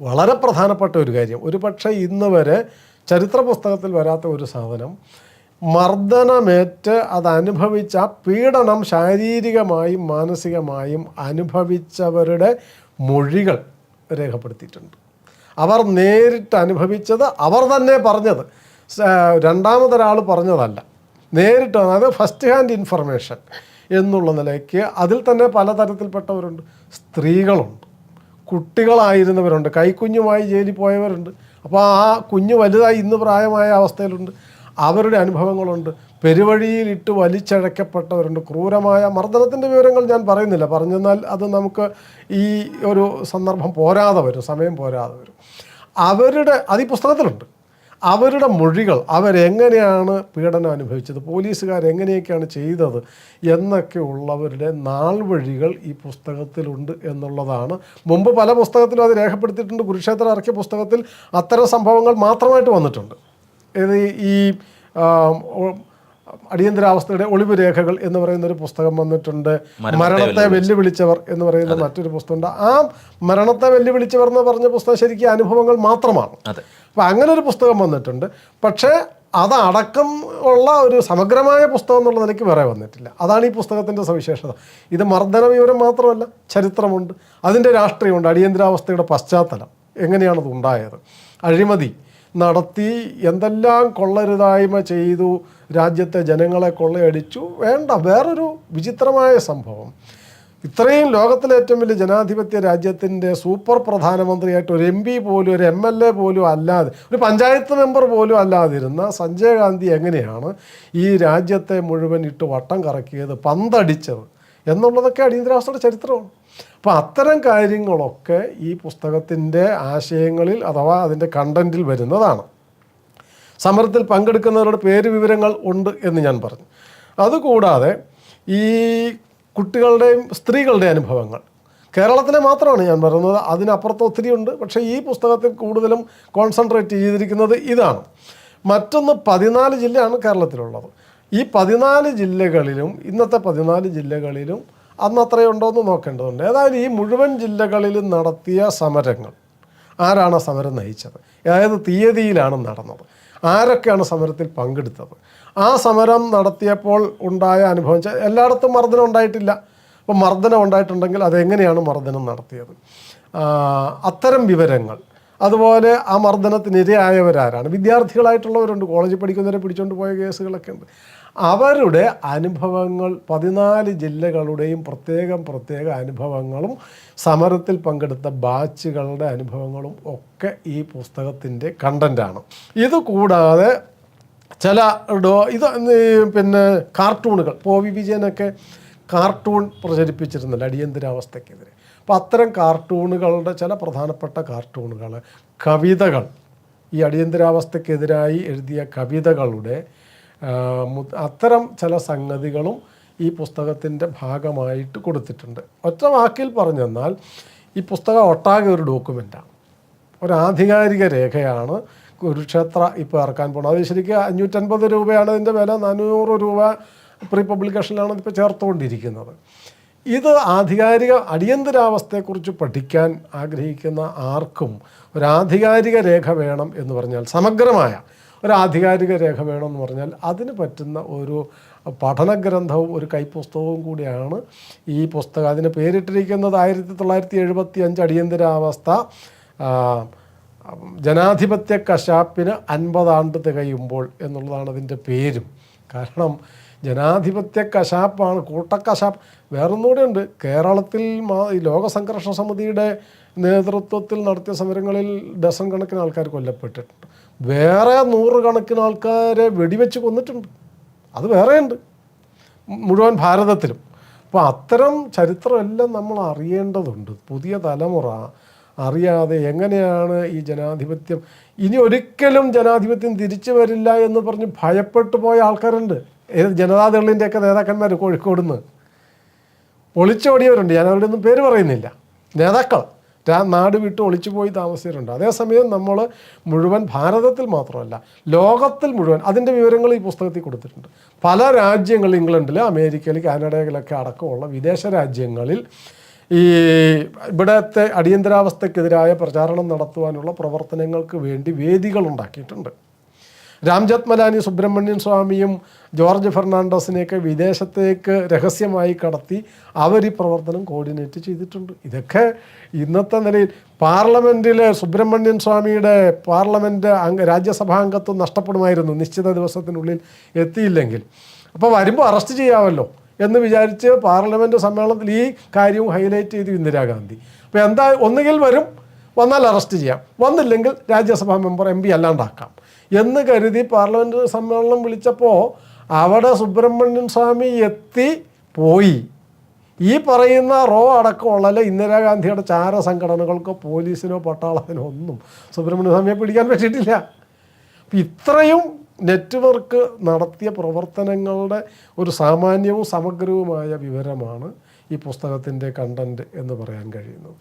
വളരെ പ്രധാനപ്പെട്ട ഒരു കാര്യം. ഒരു പക്ഷേ ഇന്ന് വരെ ചരിത്ര പുസ്തകത്തിൽ വരാത്ത ഒരു സാധനം മർദ്ദനമേറ്റ് അത് അനുഭവിച്ച പീഡനം ശാരീരികമായും മാനസികമായും അനുഭവിച്ചവരുടെ മൊഴികൾ രേഖപ്പെടുത്തിയിട്ടുണ്ട്. അവർ നേരിട്ട് അനുഭവിച്ചത് അവർ തന്നെ പറഞ്ഞത്. രണ്ടാമതൊരാൾ പറഞ്ഞതല്ല. നേരിട്ട് അതായത് ഫസ്റ്റ് ഹാൻഡ് ഇൻഫർമേഷൻ എന്നുള്ള നിലയ്ക്ക് അതിൽ തന്നെ പലതരത്തിൽപ്പെട്ടവരുണ്ട്. സ്ത്രീകളുണ്ട്. കുട്ടികളായിരുന്നവരുണ്ട്. കൈക്കുഞ്ഞുമായി ജയിലിൽ പോയവരുണ്ട്. അപ്പോൾ ആ കുഞ്ഞ് വലുതായി ഇന്ന് പ്രായമായ അവസ്ഥയിലുണ്ട്. അവരുടെ അനുഭവങ്ങളുണ്ട്. പെരുവഴിയിലിട്ട് വലിച്ചഴക്കപ്പെട്ടവരുണ്ട്. ക്രൂരമായ മർദ്ദനത്തിന്റെ വിവരങ്ങൾ ഞാൻ പറയുന്നില്ല. പറഞ്ഞെന്നാൽ അത് നമുക്ക് ഈ ഒരു സന്ദർഭം പോരാതെ വരും. സമയം പോരാതെ വരും. അവരുടെ അത് ഈ പുസ്തകത്തിലുണ്ട്. അവരുടെ മൊഴികൾ അവരെങ്ങനെയാണ് പീഡനം അനുഭവിച്ചത് പോലീസുകാർ എങ്ങനെയൊക്കെയാണ് ചെയ്തത് എന്നൊക്കെ ഉള്ളവരുടെ നാൾ വഴികൾ ഈ പുസ്തകത്തിലുണ്ട് എന്നുള്ളതാണ്. മുമ്പ് പല പുസ്തകത്തിലും അത് രേഖപ്പെടുത്തിയിട്ടുണ്ട്. കുരുക്ഷേത്രം ഇറക്കിയ പുസ്തകത്തിൽ അത്തരം സംഭവങ്ങൾ മാത്രമായിട്ട് വന്നിട്ടുണ്ട്. ഈ അടിയന്തരാവസ്ഥയുടെ ഒളിവ് രേഖകൾ എന്ന് പറയുന്ന ഒരു പുസ്തകം വന്നിട്ടുണ്ട്. മരണത്തെ വെല്ലുവിളിച്ചവർ എന്ന് പറയുന്ന മറ്റൊരു പുസ്തകമുണ്ട്. ആ മരണത്തെ വെല്ലുവിളിച്ചവർ എന്ന് പറഞ്ഞ പുസ്തകം ശരിക്കും അനുഭവങ്ങൾ മാത്രമാണ്. അപ്പം അങ്ങനെ ഒരു പുസ്തകം വന്നിട്ടുണ്ട്. പക്ഷേ അതടക്കം ഉള്ള ഒരു സമഗ്രമായ പുസ്തകം എന്നുള്ള നിലയ്ക്ക് വേറെ വന്നിട്ടില്ല. അതാണ് ഈ പുസ്തകത്തിന്റെ സവിശേഷത. ഇത് മർദ്ദന വിവരം മാത്രമല്ല ചരിത്രമുണ്ട്. അതിന്റെ രാഷ്ട്രീയമുണ്ട്. അടിയന്തരാവസ്ഥയുടെ പശ്ചാത്തലം. എങ്ങനെയാണത് ഉണ്ടായത്? അഴിമതി. നടത്തി എന്തെല്ലാം കൊള്ളരുതായ്മ ചെയ്തു രാജ്യത്തെ ജനങ്ങളെ കൊള്ളയടിച്ചു വേണ്ട വേറൊരു വിചിത്രമായ സംഭവം. ഇത്രയും ലോകത്തിലെ ഏറ്റവും വലിയ ജനാധിപത്യ രാജ്യത്തിന്റെ സൂപ്പർ പ്രധാനമന്ത്രിയായിട്ട് ഒരു എം പി പോലും ഒരു എം എൽ എ പോലും അല്ലാതെ ഒരു പഞ്ചായത്ത് മെമ്പർ പോലും അല്ലാതിരുന്ന സഞ്ജയ് ഗാന്ധി എങ്ങനെയാണ് ഈ രാജ്യത്തെ മുഴുവൻ ഇട്ട് വട്ടം കറക്കിയത് പന്തടിച്ചത്? എന്നുള്ളതൊക്കെ അടിയന്തരാവസ്ഥയുടെ ചരിത്രമാണ്. അപ്പോൾ അത്തരം കാര്യങ്ങളൊക്കെ ഈ പുസ്തകത്തിന്റെ ആശയങ്ങളിൽ അഥവാ അതിന്റെ കണ്ടന്റിൽ വരുന്നതാണ്. സമരത്തിൽ പങ്കെടുക്കുന്നവരുടെ പേര് വിവരങ്ങൾ ഉണ്ട് എന്ന് ഞാൻ പറഞ്ഞു. അതുകൂടാതെ ഈ കുട്ടികളുടെയും സ്ത്രീകളുടെയും അനുഭവങ്ങൾ. കേരളത്തിലെ മാത്രമാണ് ഞാൻ പറയുന്നത്. അതിനപ്പുറത്ത് ഒത്തിരി ഉണ്ട് പക്ഷേ ഈ പുസ്തകത്തിൽ കൂടുതലും കോൺസെൻട്രേറ്റ് ചെയ്തിരിക്കുന്നത് ഇതാണ്. മറ്റൊന്ന് പതിനാല് ജില്ലയാണ് കേരളത്തിലുള്ളത്. ഈ പതിനാല് ജില്ലകളിലും ഇന്നത്തെ പതിനാല് ജില്ലകളിലും അന്ന് അത്രയുണ്ടോ എന്ന് നോക്കേണ്ടതുണ്ട്. ഏതായാലും ഈ മുഴുവൻ ജില്ലകളിലും നടത്തിയ സമരങ്ങൾ ആരാണ് സമരം നയിച്ചത്? അതായത് തീയതിയിലാണ് നടന്നത്? ആരൊക്കെയാണ് സമരത്തിൽ പങ്കെടുത്തത്? ആ സമരം നടത്തിയപ്പോൾ ഉണ്ടായ അനുഭവം എല്ലായിടത്തും മർദ്ദനം ഉണ്ടായിട്ടില്ല. അപ്പോൾ മർദ്ദനം ഉണ്ടായിട്ടുണ്ടെങ്കിൽ അതെങ്ങനെയാണ് മർദ്ദനം നടത്തിയത്? അത്തരം വിവരങ്ങൾ. അതുപോലെ ആ മർദ്ദനത്തിനിരയായവരാരാണ്? വിദ്യാർത്ഥികളായിട്ടുള്ളവരുണ്ട്. കോളേജിൽ പഠിക്കുന്നവരെ പിടിച്ചുകൊണ്ട് പോയ കേസുകളൊക്കെ ഉണ്ട്. അവരുടെ അനുഭവങ്ങൾ പതിനാല് ജില്ലകളുടെയും പ്രത്യേകം പ്രത്യേക അനുഭവങ്ങളും സമരത്തിൽ പങ്കെടുത്ത ബാച്ചുകളുടെ അനുഭവങ്ങളും ഒക്കെ ഈ പുസ്തകത്തിന്റെ കണ്ടന്റാണ് ഇത് കൂടാതെ ചില ഡോ ഇത് പിന്നെ കാർട്ടൂണുകൾ ഇപ്പോൾ വി വിജയനൊക്കെ കാർട്ടൂൺ പ്രചരിപ്പിച്ചിരുന്നല്ലോ അടിയന്തരാവസ്ഥക്കെതിരെ അപ്പോൾ അത്തരം കാർട്ടൂണുകളുടെ ചില പ്രധാനപ്പെട്ട കാർട്ടൂണുകൾ കവിതകൾ ഈ അടിയന്തരാവസ്ഥക്കെതിരായി എഴുതിയ കവിതകളുടെ അത്തരം ചില സംഗതികളും ഈ പുസ്തകത്തിന്റെ ഭാഗമായിട്ട് കൊടുത്തിട്ടുണ്ട്. ഒറ്റ വാക്കിൽ പറഞ്ഞെന്നാൽ ഈ പുസ്തകം ഒട്ടാകെ ഒരു ഡോക്യുമെന്റാണ്. ഒരു ആധികാരിക രേഖയാണ് കുരുക്ഷേത്ര ഇപ്പോൾ ഇറക്കാൻ പോകുന്നത് അത് ശരിക്കും അഞ്ഞൂറ്റൻപത് രൂപയാണ് ഇതിന്റെ വില. നാനൂറ് രൂപ പ്രീ പബ്ലിക്കേഷനിലാണ് ഇപ്പോൾ ചേർത്തുകൊണ്ടിരിക്കുന്നത്. ഇത് ആധികാരിക അടിയന്തരാവസ്ഥയെക്കുറിച്ച് പഠിക്കാൻ ആഗ്രഹിക്കുന്ന ആർക്കും ഒരു ആധികാരിക രേഖ വേണം എന്ന് പറഞ്ഞാൽ സമഗ്രമായ ഒരു ആധികാരിക രേഖ വേണമെന്ന് പറഞ്ഞാൽ അതിന് പറ്റുന്ന ഒരു പഠനഗ്രന്ഥവും ഒരു കൈപ്പുസ്തകവും കൂടിയാണ് ഈ പുസ്തകം. അതിന് പേരിട്ടിരിക്കുന്നത് ആയിരത്തി തൊള്ളായിരത്തി എഴുപത്തി അഞ്ച് അടിയന്തരാവസ്ഥ ജനാധിപത്യ കശാപ്പിന് അൻപതാണ്ട് തികയുമ്പോൾ എന്നുള്ളതാണ് അതിന്റെ പേരും. കാരണം ജനാധിപത്യ കശാപ്പാണ് കൂട്ടക്കശാപ്പ്. വേറൊന്നുകൂടെ ഉണ്ട് കേരളത്തിൽ ലോക സംഘർഷ സമിതിയുടെ നേതൃത്വത്തിൽ നടത്തിയ സമരങ്ങളിൽ ഡസൺ കണക്കിന് ആൾക്കാർ കൊല്ലപ്പെട്ടിട്ടുണ്ട്. വേറെ നൂറുകണക്കിന് ആൾക്കാരെ വെടിവെച്ച് കൊന്നിട്ടുണ്ട്. അത് വേറെയുണ്ട്. മുഴുവൻ ഭാരതത്തിലും. അപ്പോൾ അത്തരം ചരിത്രമെല്ലാം നമ്മൾ അറിയേണ്ടതുണ്ട്. പുതിയ തലമുറ അറിയാതെ എങ്ങനെയാണ് ഈ ജനാധിപത്യം ഇനി ഒരിക്കലും ജനാധിപത്യം തിരിച്ചു വരില്ല എന്ന് പറഞ്ഞ് ഭയപ്പെട്ടു പോയ ആൾക്കാരുണ്ട്. ജനതാദളിന്റെയൊക്കെ നേതാക്കന്മാർ കോഴിക്കോട് നിന്ന് ഒളിച്ചോടിയവരുണ്ട്. ഞാൻ അവരുടെ ഒന്നും പേര് പറയുന്നില്ല. നേതാക്കൾ. നാട് വിട്ട് ഒളിച്ചു പോയി താമസിച്ചിട്ടുണ്ട് അതേസമയം നമ്മൾ മുഴുവൻ ഭാരതത്തിൽ മാത്രമല്ല ലോകത്തിൽ മുഴുവൻ അതിന്റെ വിവരങ്ങൾ ഈ പുസ്തകത്തിൽ കൊടുത്തിട്ടുണ്ട്. പല രാജ്യങ്ങളിൽ ഇംഗ്ലണ്ടിൽ അമേരിക്കയിൽ കാനഡയിലൊക്കെ അടക്കമുള്ള വിദേശ രാജ്യങ്ങളിൽ ഈ ഇവിടത്തെ അടിയന്തരാവസ്ഥക്കെതിരായ പ്രചാരണം നടത്തുവാനുള്ള പ്രവർത്തനങ്ങൾക്ക് വേണ്ടി വേദികൾ ഉണ്ടാക്കിയിട്ടുണ്ട്. രാംജത്ത് മലാനി സുബ്രഹ്മണ്യൻ സ്വാമിയും ജോർജ് ഫെർണാണ്ടസിനെയൊക്കെ വിദേശത്തേക്ക് രഹസ്യമായി കടത്തി അവർ ഈ പ്രവർത്തനം കോർഡിനേറ്റ് ചെയ്തിട്ടുണ്ട്. ഇതൊക്കെ ഇന്നത്തെ നിലയിൽ പാർലമെന്റിൽ സുബ്രഹ്മണ്യൻ സ്വാമിയുടെ പാർലമെന്റ് അംഗ രാജ്യസഭാ അംഗത്വം നഷ്ടപ്പെടുമായിരുന്നു നിശ്ചിത ദിവസത്തിനുള്ളിൽ എത്തിയില്ലെങ്കിൽ. അപ്പോൾ വരുമ്പോൾ അറസ്റ്റ് ചെയ്യാമല്ലോ എന്ന് വിചാരിച്ച് പാർലമെന്റ് സമ്മേളനത്തിൽ ഈ കാര്യവും ഹൈലൈറ്റ് ചെയ്തു ഇന്ദിരാഗാന്ധി. അപ്പോൾ എന്താ ഒന്നുകിൽ വരും വന്നാൽ അറസ്റ്റ് ചെയ്യാം. വന്നില്ലെങ്കിൽ രാജ്യസഭാ മെമ്പർ എം പി അല്ലാണ്ടാക്കാം. എന്ന് കരുതി പാർലമെന്റ് സമ്മേളനം വിളിച്ചപ്പോൾ അവിടെ സുബ്രഹ്മണ്യൻ സ്വാമി എത്തി പോയി. ഈ പറയുന്ന റോ അടക്കമുള്ള അല്ലെ ഇന്ദിരാഗാന്ധിയുടെ ചാര സംഘടനകൾക്കോ പോലീസിനോ പട്ടാളത്തിനോ ഒന്നും സുബ്രഹ്മണ്യ സ്വാമിയെ പിടിക്കാൻ പറ്റിയിട്ടില്ല. ഇത്രയും നെറ്റ്വർക്ക് നടത്തിയ പ്രവർത്തനങ്ങളുടെ ഒരു സാമാന്യവും സമഗ്രവുമായ വിവരമാണ് ഈ പുസ്തകത്തിന്റെ കണ്ടന്റ് എന്ന് പറയാൻ കഴിയുന്നത്.